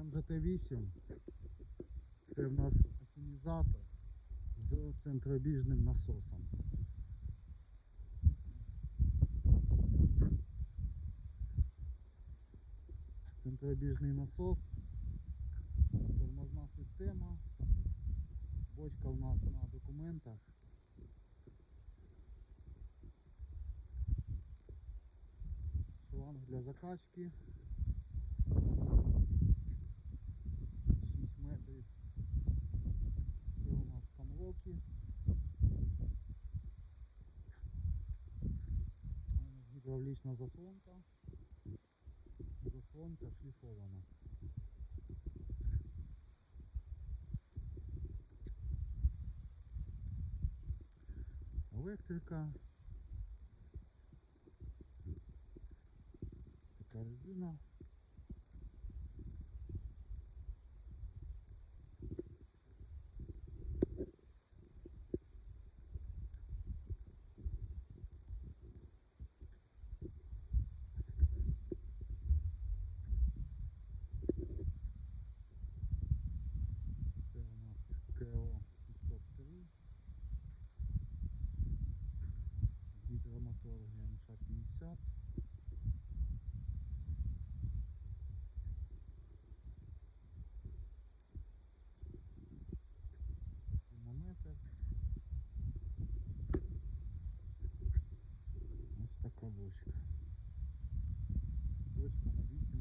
МЖТ-8. Це в нас асенізатор з центробіжним насосом. Центробіжний насос, тормозна система, бочка у нас на документах. Шланг для закачки. 6 метрів. Це у камлоки. Гідравлічна заслонка. Заслонка шліфована. Електрика. Така резина. 50. Термометр. Ось така бочка. Бочка на 8 кубів.